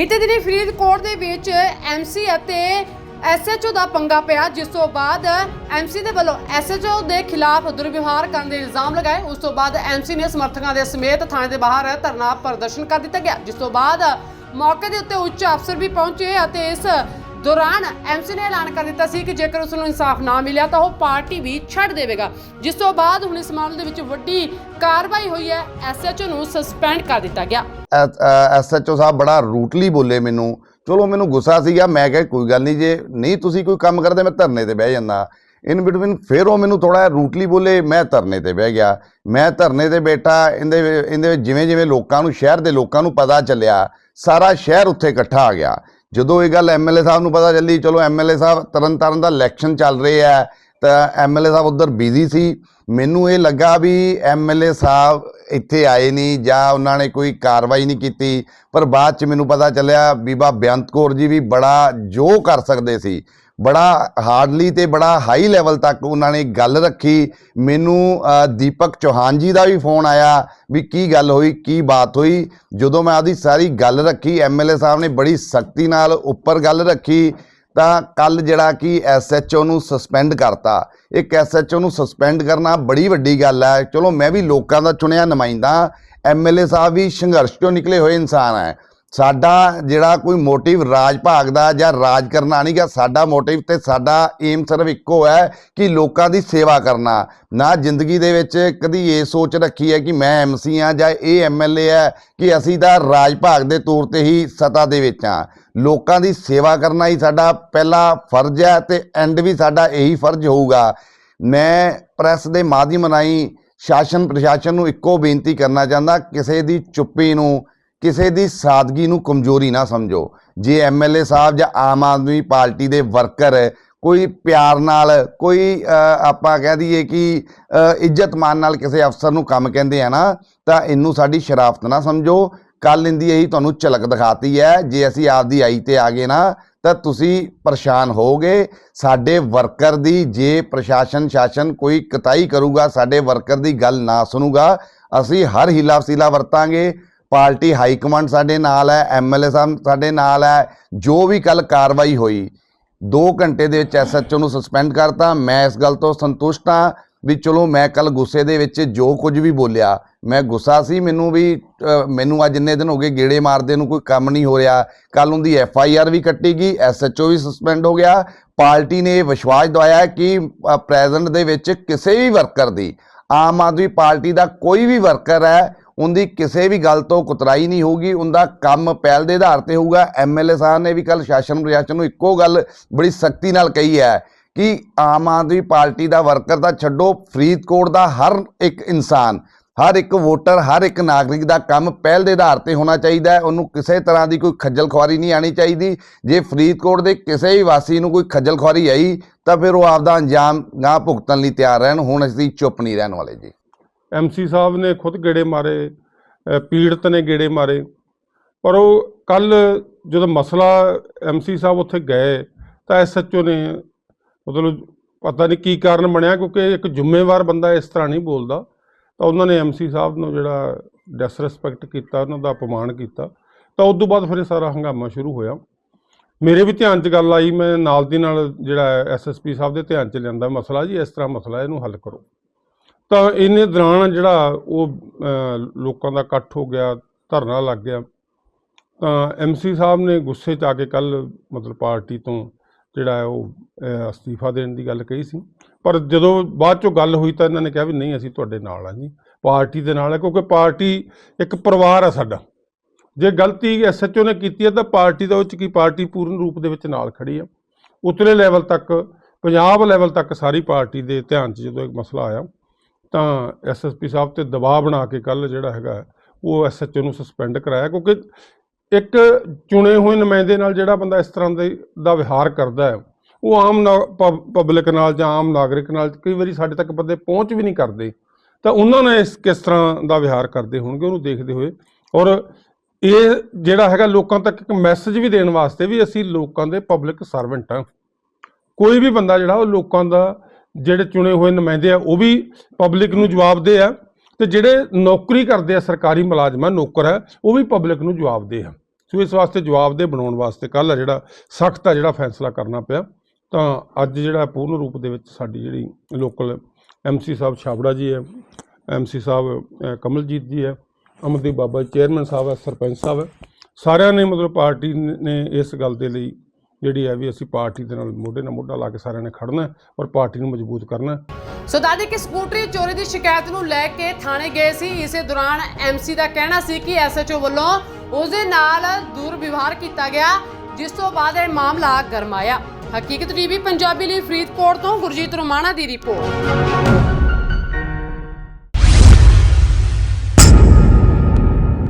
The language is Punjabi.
ਬੀਤੇ ਦਿਨੀ ਫਰੀਦਕੋਟ ਦੇ ਵਿੱਚ ਐਮਸੀ ਅਤੇ ਐਸਐਚਓ ਦਾ ਪੰਗਾ ਪਿਆ, ਜਿਸ ਤੋਂ ਬਾਅਦ ਐਮਸੀ ਦੇ ਵੱਲੋਂ ਐਸਐਚਓ ਦੇ ਖਿਲਾਫ ਦੁਰਵਿਵਹਾਰ ਕਰਨ ਦੇ ਇਲਜ਼ਾਮ ਲਗਾਏ। ਉਸ ਤੋਂ ਬਾਅਦ ਐਮਸੀ ਨੇ ਸਮਰਥਕਾਂ ਦੇ ਸਮੇਤ ਥਾਣੇ ਦੇ ਬਾਹਰ ਧਰਨਾ ਪ੍ਰਦਰਸ਼ਨ ਕਰ ਦਿੱਤਾ ਗਿਆ, ਜਿਸ ਤੋਂ ਬਾਅਦ ਮੌਕੇ ਦੇ ਉੱਤੇ ਉੱਚ ਅਫਸਰ ਵੀ ਪਹੁੰਚੇ ਅਤੇ ਇਸ ਦੌਰਾਨ ਐਮਸੀ ਨੇ ਐਲਾਨ ਕਰ ਦਿੱਤਾ ਸੀ ਕਿ ਜੇਕਰ ਉਸ ਨੂੰ ਇਨਸਾਫ ਨਾ ਮਿਲਿਆ ਤਾਂ ਉਹ ਪਾਰਟੀ ਵੀ ਛੱਡ ਦੇਵੇਗਾ। ਜਿਸ ਤੋਂ ਬਾਅਦ ਹੁਣ ਇਸ ਮਾਮਲੇ ਦੇ ਵਿੱਚ ਵੱਡੀ ਕਾਰਵਾਈ ਹੋਈ ਹੈ ਐਸਐਚਓ ਨੂੰ ਸਸਪੈਂਡ ਕਰ ਦਿੱਤਾ ਗਿਆ। ਐਸਐਚਓ ਸਾਹਿਬ ਬੜਾ ਰੂਟਲੀ ਬੋਲੇ ਮੈਨੂੰ। ਚਲੋ ਮੈਨੂੰ ਗੁੱਸਾ ਸੀਗਾ, ਮੈਂ ਕਿਹਾ ਕੋਈ ਗੱਲ ਨਹੀਂ, ਜੇ ਨਹੀਂ ਤੁਸੀਂ ਕੋਈ ਕੰਮ ਕਰਦੇ ਮੈਂ ਧਰਨੇ ਤੇ ਬਹਿ ਜਾਂਦਾ। ਇਨ ਬਿਟਵੀਨ ਫਿਰ ਉਹ ਮੈਨੂੰ ਥੋੜਾ ਰੂਟਲੀ ਬੋਲੇ, ਮੈਂ ਧਰਨੇ ਤੇ ਬਹਿ ਗਿਆ। ਮੈਂ ਧਰਨੇ ਤੇ ਬੈਠਾ, ਇਹਦੇ ਇਹਦੇ ਜਿਵੇਂ ਜਿਵੇਂ ਲੋਕਾਂ ਨੂੰ, ਸ਼ਹਿਰ ਦੇ ਲੋਕਾਂ ਨੂੰ ਪਤਾ ਚੱਲਿਆ, ਸਾਰਾ ਸ਼ਹਿਰ ਉੱਥੇ ਇਕੱਠਾ ਆ ਗਿਆ। ਜਦੋਂ ਇਹ ਗੱਲ ਐਮਐਲਏ ਸਾਹਿਬ ਨੂੰ ਪਤਾ ਚੱਲੀ, ਚਲੋ ਐਮਐਲਏ ਸਾਹਿਬ ਤਰਨ ਤਾਰਨ ਦਾ ਇਲੈਕਸ਼ਨ ਚੱਲ ਰਿਹਾ ਹੈ ਤਾਂ ਐਮਐਲਏ ਸਾਹਿਬ ਉਧਰ ਬਿਜ਼ੀ ਸੀ। ਮੈਨੂੰ ਇਹ ਲੱਗਾ ਵੀ ਐਮਐਲਏ ਸਾਹਿਬ ਇੱਥੇ ਆਏ ਨਹੀਂ ਜਾਂ ਉਹਨਾਂ ਨੇ ਕੋਈ ਕਾਰਵਾਈ ਨਹੀਂ ਕੀਤੀ, ਪਰ ਬਾਅਦ ਚ ਮੈਨੂੰ ਪਤਾ ਚੱਲਿਆ ਬੀਬਾ ਬੇਅੰਤ ਕੌਰ ਜੀ ਵੀ ਬੜਾ ਜੋ ਕਰ ਸਕਦੇ ਸੀ। ਬੜਾ ਹਾਰਡਲੀ ਤੇ ਬੜਾ ਹਾਈ ਲੈਵਲ ਤੱਕ ਉਹਨਾਂ ਨੇ ਗੱਲ ਰੱਖੀ। ਮੈਨੂੰ ਦੀਪਕ ਚੌਹਾਨ ਜੀ ਦਾ ਵੀ ਫੋਨ ਆਇਆ ਵੀ ਕੀ ਗੱਲ ਹੋਈ, ਕੀ ਬਾਤ ਹੋਈ। ਜਦੋਂ ਮੈਂ ਆਦੀ ਸਾਰੀ ਗੱਲ ਰੱਖੀ ਐਮਐਲਏ ਸਾਹਿਬ ਨੇ ਬੜੀ ਸਖਤੀ ਨਾਲ ਉੱਪਰ ਗੱਲ ਰੱਖੀ, ਤਾਂ ਕੱਲ ਜਿਹੜਾ ਕਿ ਐਸਐਚਓ ਨੂੰ ਸਸਪੈਂਡ ਕਰਤਾ। ਇੱਕ ਐਸਐਚਓ ਨੂੰ ਸਸਪੈਂਡ ਕਰਨਾ ਬੜੀ ਵੱਡੀ ਗੱਲ ਹੈ। ਚਲੋ ਮੈਂ ਵੀ ਲੋਕਾਂ ਦਾ ਚੁਣਿਆ ਨੁਮਾਇੰਦਾ। ਐਮਐਲਏ ਸਾਹਿਬ ਵੀ ਸੰਘਰਸ਼ ਤੋਂ ਨਿਕਲੇ ਹੋਏ ਇਨਸਾਨ ਹੈ। ਸਾਡਾ ਜਿਹੜਾ ਕੋਈ ਮੋਟਿਵ ਰਾਜ ਭਾਗ ਦਾ ਜਾਂ ਰਾਜ ਕਰਨਾ ਨਹੀਂਗਾ ਸਾਡਾ ਮੋਟਿਵ ਤੇ ਸਾਡਾ ਏਮ ਸਿਰਫ ਇੱਕੋ ਹੈ ਕਿ ਲੋਕਾਂ ਦੀ ਸੇਵਾ ਕਰਨਾ। ਨਾ ਜ਼ਿੰਦਗੀ ਦੇ ਵਿੱਚ ਕਦੀ ਇਹ ਸੋਚ ਰੱਖੀ ਹੈ ਕਿ ਮੈਂ ਐਮਸੀ ਆ ਜਾਂ ਇਹ ਐਮਐਲਏ ਹੈ ਕਿ ਅਸੀਂ ਤਾਂ ਰਾਜ ਭਾਗ ਦੇ ਤੌਰ ਤੇ ਹੀ ਸਤਾ ਦੇ ਵਿੱਚ ਆ ਲੋਕਾਂ ਦੀ ਸੇਵਾ ਕਰਨਾ ਹੀ ਸਾਡਾ ਪਹਿਲਾ ਫਰਜ਼ ਹੈ ਤੇ ਐਂਡ ਵੀ ਸਾਡਾ ਇਹੀ ਫਰਜ਼ ਹੋਊਗਾ। ਮੈਂ ਪ੍ਰੈਸ ਦੇ ਮਾਧਿਅਮ ਰਾਹੀਂ ਸ਼ਾਸਨ ਪ੍ਰਸ਼ਾਸਨ ਨੂੰ ਇੱਕੋ ਬੇਨਤੀ ਕਰਨਾ ਚਾਹੁੰਦਾ, ਕਿਸੇ ਦੀ ਚੁੱਪੀ ਨੂੰ ਕਿਸੇ ਦੀ ਸਾਦਗੀ ਨੂੰ ਕਮਜ਼ੋਰੀ ਨਾ ਸਮਝੋ। ਜੇ ਐਮਐਲਏ ਸਾਹਿਬ ਜਾਂ ਆਮ ਆਦਮੀ ਪਾਰਟੀ ਦੇ ਵਰਕਰ ਕੋਈ ਪਿਆਰ ਨਾਲ, ਕੋਈ ਆਪਾਂ ਕਹਿ ਦਈਏ ਕਿ ਇੱਜ਼ਤ ਮਾਨ ਨਾਲ ਕਿਸੇ ਅਫਸਰ ਨੂੰ ਕੰਮ ਕਹਿੰਦੇ ਆ ਨਾ, ਤਾਂ ਇਹਨੂੰ ਸਾਡੀ ਸ਼ਰਾਫਤ ਨਾ ਸਮਝੋ। ਕੱਲ ਇੰਦੀ ਇਹੀ ਤੁਹਾਨੂੰ ਝਲਕ ਦਿਖਾਤੀ ਹੈ। ਜੇ ਅਸੀਂ ਆਪਦੀ ਆਈ ਤੇ ਆ ਗਏ ਨਾ, ਤਾਂ ਤੁਸੀਂ ਪਰੇਸ਼ਾਨ ਹੋਗੇ ਸਾਡੇ ਵਰਕਰ ਦੀ ਜੇ ਪ੍ਰਸ਼ਾਸਨ ਸ਼ਾਸਨ ਕੋਈ ਕਤਾਈ ਕਰੂਗਾ, ਸਾਡੇ ਵਰਕਰ ਦੀ ਗੱਲ ਨਾ ਸੁਣੂਗਾ, ਅਸੀਂ ਹਰ ਹੀਲਾ ਵਸੀਲਾ ਵਰਤਾਂਗੇ। ਪਾਰਟੀ ਹਾਈ ਕਮਾਂਡ ਸਾਡੇ ਨਾਲ ਹੈ ਐਮਐਲਏ ਸਾਹਿਬ ਸਾਡੇ ਨਾਲ ਹੈ, ਜੋ ਵੀ ਕੱਲ ਕਾਰਵਾਈ ਹੋਈ 2 ਘੰਟੇ ਦੇ ਵਿੱਚ ਐਸਐਚਓ ਨੂੰ ਸਸਪੈਂਡ ਕਰਤਾ। ਮੈਂ ਇਸ ਗੱਲ ਤੋਂ ਸੰਤੁਸ਼ਟ ਹਾਂ ਵੀ ਚਲੋ ਮੈਂ ਕੱਲ ਗੁੱਸੇ ਦੇ ਵਿੱਚ ਜੋ ਕੁਝ ਵੀ ਬੋਲਿਆ, ਮੈਂ ਗੁੱਸਾ ਸੀ, ਮੈਨੂੰ ਵੀ ਮੈਨੂੰ ਅੱਜ ਇੰਨੇ ਦਿਨ ਹੋ ਗਏ ਗੇੜੇ ਮਾਰਦੇ ਨੂੰ ਕੋਈ ਕੰਮ ਨਹੀਂ ਹੋ ਰਿਹਾ। ਕੱਲ ਉਹਦੀ ਐਫ ਆਈ ਆਰ ਵੀ ਕੱਟੀ ਗਈ ਐਸਐਚਓ ਵੀ ਸਸਪੈਂਡ ਹੋ ਗਿਆ। ਪਾਰਟੀ ਨੇ ਇਹ ਵਿਸ਼ਵਾਸ ਦਵਾਇਆ ਕਿ ਪ੍ਰੈਜ਼ੈਂਟ ਦੇ ਵਿੱਚ ਕਿਸੇ ਵੀ ਵਰਕਰ ਦੀ, ਆਮ ਆਦਮੀ ਪਾਰਟੀ ਦਾ ਕੋਈ ਵੀ ਵਰਕਰ ਹੈ ਉਹਦੀ ਕਿਸੇ ਵੀ ਗੱਲ ਤੋਂ ਕੁਤਰਾਈ ਨਹੀਂ ਹੋਊਗੀ, ਉਹਦਾ ਕੰਮ ਪਹਿਲ ਦੇ ਆਧਾਰ ਤੇ ਹੋਊਗਾ। ਐਮਐਲਏ ਸਾਹਿਬ ਨੇ ਵੀ ਕੱਲ ਸ਼ਾਸਨ ਪ੍ਰਸ਼ਾਸਨ ਨੂੰ ਇੱਕੋ ਗੱਲ ਬੜੀ ਸਖਤੀ ਨਾਲ ਕਹੀ ਹੈ ਕਿ ਆਮ ਆਦਮੀ ਪਾਰਟੀ ਦਾ ਵਰਕਰ ਤਾਂ ਛੱਡੋ, ਫਰੀਦਕੋਟ ਦਾ ਹਰ ਇੱਕ ਇਨਸਾਨ, ਹਰ ਇੱਕ ਵੋਟਰ, ਹਰ ਇੱਕ ਨਾਗਰਿਕ ਦਾ ਕੰਮ ਪਹਿਲ ਦੇ ਆਧਾਰ ਤੇ ਹੋਣਾ ਚਾਹੀਦਾ ਹੈ। ਉਹਨੂੰ ਕਿਸੇ ਤਰ੍ਹਾਂ ਦੀ ਕੋਈ ਖੱਜਲ ਖੁਆਰੀ ਨਹੀਂ ਆਣੀ ਚਾਹੀਦੀ। ਜੇ ਫਰੀਦਕੋਟ ਦੇ ਕਿਸੇ ਵੀ ਵਾਸੀ ਨੂੰ ਕੋਈ ਖੱਜਲ ਖੁਆਰੀ ਆਈ, ਤਾਂ ਫਿਰ ਉਹ ਆਪਦਾ ਅੰਜਾਮ ਗਾਂ ਭੁਗਤਣ ਲਈ ਤਿਆਰ ਰਹਿਣ। ਹੁਣ ਅਸੀਂ ਚੁੱਪ ਨਹੀਂ ਰਹਿਣ ਵਾਲੇ ਜੀ। ਐਮਸੀ ਸਾਹਿਬ ਨੇ ਖੁਦ ਗੇੜੇ ਮਾਰੇ ਪੀੜਤ ਨੇ ਗੇੜੇ ਮਾਰੇ। ਪਰ ਉਹ ਕੱਲ ਜਦੋਂ ਮਸਲਾ ਐਮਸੀ ਸਾਹਿਬ ਉੱਥੇ ਗਏ, ਤਾਂ ਐਸਐਚਓ ਨੇ ਮਤਲਬ ਪਤਾ ਨਹੀਂ ਕੀ ਕਾਰਨ ਬਣਿਆ, ਕਿਉਂਕਿ ਇੱਕ ਜ਼ਿੰਮੇਵਾਰ ਬੰਦਾ ਇਸ ਤਰ੍ਹਾਂ ਨਹੀਂ ਬੋਲਦਾ। ਤਾਂ ਉਹਨਾਂ ਨੇ ਐਮਸੀ ਸਾਹਿਬ ਨੂੰ ਜਿਹੜਾ ਡਿਸਰੈਸਪੈਕਟ ਕੀਤਾ, ਉਹਨਾਂ ਦਾ ਅਪਮਾਨ ਕੀਤਾ। ਤਾਂ ਉਸ ਤੋਂ ਬਾਅਦ ਫਿਰ ਇਹ ਸਾਰਾ ਹੰਗਾਮਾ ਸ਼ੁਰੂ ਹੋਇਆ। ਮੇਰੇ ਵੀ ਧਿਆਨ 'ਚ ਗੱਲ ਆਈ, ਮੈਂ ਨਾਲ ਦੀ ਨਾਲ ਜਿਹੜਾ ਐਸਐਸਪੀ ਸਾਹਿਬ ਦੇ ਧਿਆਨ 'ਚ ਲਿਆਂਦਾ ਮਸਲਾ ਜੀ, ਇਸ ਤਰ੍ਹਾਂ ਮਸਲਾ ਇਹਨੂੰ ਹੱਲ ਕਰੋ। ਤਾਂ ਇਹਨੇ ਦੌਰਾਨ ਜਿਹੜਾ ਉਹ ਲੋਕਾਂ ਦਾ ਇਕੱਠ ਹੋ ਗਿਆ, ਧਰਨਾ ਲੱਗ ਗਿਆ। ਤਾਂ ਐਮਸੀ ਸਾਹਿਬ ਨੇ ਗੁੱਸੇ 'ਚ ਆ ਕੇ ਕੱਲ ਮਤਲਬ ਪਾਰਟੀ ਤੋਂ ਜਿਹੜਾ ਉਹ ਅਸਤੀਫਾ ਦੇਣ ਦੀ ਗੱਲ ਕਹੀ ਸੀ। ਪਰ ਜਦੋਂ ਬਾਅਦ ਚੋਂ ਗੱਲ ਹੋਈ ਤਾਂ ਇਹਨਾਂ ਨੇ ਕਿਹਾ ਵੀ ਨਹੀਂ, ਅਸੀਂ ਤੁਹਾਡੇ ਨਾਲ ਆ ਜੀ। ਪਾਰਟੀ ਦੇ ਨਾਲ ਹੈ, ਕਿਉਂਕਿ ਪਾਰਟੀ ਇੱਕ ਪਰਿਵਾਰ ਆ ਸਾਡਾ। ਜੇ ਗਲਤੀ ਐਸਐਚਓ ਨੇ ਕੀਤੀ ਹੈ ਤਾਂ ਪਾਰਟੀ ਦਾ ਵਿੱਚ ਕੀ? ਪਾਰਟੀ ਪੂਰਨ ਰੂਪ ਦੇ ਵਿੱਚ ਨਾਲ ਖੜੀ ਆ ਉਤਲੇ ਲੈਵਲ ਤੱਕ, ਪੰਜਾਬ ਲੈਵਲ ਤੱਕ ਸਾਰੀ ਪਾਰਟੀ ਦੇ ਧਿਆਨ 'ਚ ਜਦੋਂ ਇੱਕ ਮਸਲਾ ਆਇਆ ਤਾਂ ਐਸਐਸਪੀ ਸਾਹਿਬ ਤੇ ਦਬਾਅ ਬਣਾ ਕੇ ਕੱਲ ਜਿਹੜਾ ਹੈਗਾ, ਉਹ ਐਸਐਚਓ ਨੂੰ ਸਸਪੈਂਡ ਕਰਾਇਆ, ਕਿਉਂਕਿ ਇੱਕ ਚੁਣੇ ਹੋਏ ਨੁਮਾਇੰਦੇ ਨਾਲ ਜਿਹੜਾ ਬੰਦਾ ਇਸ ਤਰ੍ਹਾਂ ਦੇ ਦਾ ਵਿਹਾਰ ਕਰਦਾ ਹੈ, ਉਹ ਆਮ ਪਬਲਿਕ ਨਾਲ ਜਾਂ ਆਮ ਨਾਗਰਿਕ ਨਾਲ ਕਈ ਵਾਰੀ ਸਾਡੇ ਤੱਕ ਬੰਦੇ ਪਹੁੰਚ ਵੀ ਨਹੀਂ ਕਰਦੇ, ਤਾਂ ਉਹਨਾਂ ਨੇ ਇਸ ਕਿਸ ਤਰ੍ਹਾਂ ਦਾ ਵਿਹਾਰ ਕਰਦੇ ਹੋਣਗੇ, ਉਹਨੂੰ ਦੇਖਦੇ ਹੋਏ। ਔਰ ਇਹ ਜਿਹੜਾ ਹੈਗਾ, ਲੋਕਾਂ ਤੱਕ ਇੱਕ ਮੈਸੇਜ ਵੀ ਦੇਣ ਵਾਸਤੇ ਵੀ ਅਸੀਂ ਲੋਕਾਂ ਦੇ ਪਬਲਿਕ ਸਰਵੈਂਟ ਹਾਂ। ਕੋਈ ਵੀ ਬੰਦਾ ਜਿਹੜਾ, ਉਹ ਲੋਕਾਂ ਦਾ ਜਿਹੜੇ ਚੁਣੇ ਹੋਏ ਨੁਮਾਇੰਦੇ ਆ, ਉਹ ਵੀ ਪਬਲਿਕ ਨੂੰ ਜਵਾਬਦੇ ਆ ਤੇ ਜਿਹੜੇ ਨੌਕਰੀ ਕਰਦੇ ਆ, ਸਰਕਾਰੀ ਮੁਲਾਜ਼ਮ ਮੁਲਾਜ਼ਮਾਂ ਨੌਕਰ ਆ, ਉਹ ਵੀ ਪਬਲਿਕ ਨੂੰ ਜਵਾਬਦੇ ਆ। ਸੋ ਇਸ ਵਾਸਤੇ ਜਵਾਬਦੇਹ ਬਣਾਉਣ ਵਾਸਤੇ ਕੱਲ ਜਿਹੜਾ ਸਖਤ ਆ ਜਿਹੜਾ ਫੈਸਲਾ ਕਰਨਾ ਪਿਆ, ਤਾਂ ਅੱਜ ਜਿਹੜਾ ਪੂਰਨ ਰੂਪ ਦੇ ਵਿੱਚ ਸਾਡੀ ਜਿਹੜੀ ਲੋਕਲ ਐਮਸੀ ਸਾਹਿਬ ਛਾਬੜਾ ਜੀ ਹੈ ਐਮਸੀ ਸਾਹਿਬ ਕਮਲਜੀਤ ਜੀ ਹੈ ਅਮਰਦੀਪ ਬਾਬਾ ਚੇਅਰਮੈਨ ਸਾਹਿਬ ਹੈ, ਸਰਪੰਚ ਸਾਹਿਬ ਹੈ, ਸਾਰਿਆਂ ਨੇ ਮਤਲਬ ਪਾਰਟੀ ਨੇ ਇਸ ਗੱਲ ਦੇ ਲਈ ਜਿਹੜੀ ਹੈ ਵੀ ਅਸੀਂ ਪਾਰਟੀ ਦੇ ਨਾਲ ਮੋਢੇ ਨਾਲ ਮੋਢਾ ਲਾ ਕੇ ਸਾਰਿਆਂ ਨੇ ਖੜਨਾ ਔਰ ਪਾਰਟੀ ਨੂੰ ਮਜ਼ਬੂਤ ਕਰਨਾ ਸੋ ਦਾਦੀ ਕਿ ਸਕੂਟਰੀ ਚੋਰੀ ਦੀ ਸ਼ਿਕਾਇਤ ਨੂੰ ਲੈ ਕੇ ਥਾਣੇ ਗਏ ਸੀ? ਇਸੇ ਦੌਰਾਨ ਐਮਸੀ ਦਾ ਕਹਿਣਾ ਸੀ ਕਿ ਐਸਐਚਓ ਵੱਲੋਂ ਉਸ ਦੇ ਨਾਲ ਦੁਰਵਿਵਹਾਰ ਕੀਤਾ ਗਿਆ, ਜਿਸ ਤੋਂ ਬਾਅਦ ਇਹ ਮਾਮਲਾ ਗਰਮਾਇਆ। ਹਕੀਕਤ ਟੀਵੀ ਪੰਜਾਬੀ ਲਈ ਫਰੀਦਕੋਟ ਤੋਂ ਗੁਰਜੀਤ ਰੋਮਾਣਾ ਦੀ ਰਿਪੋਰਟ।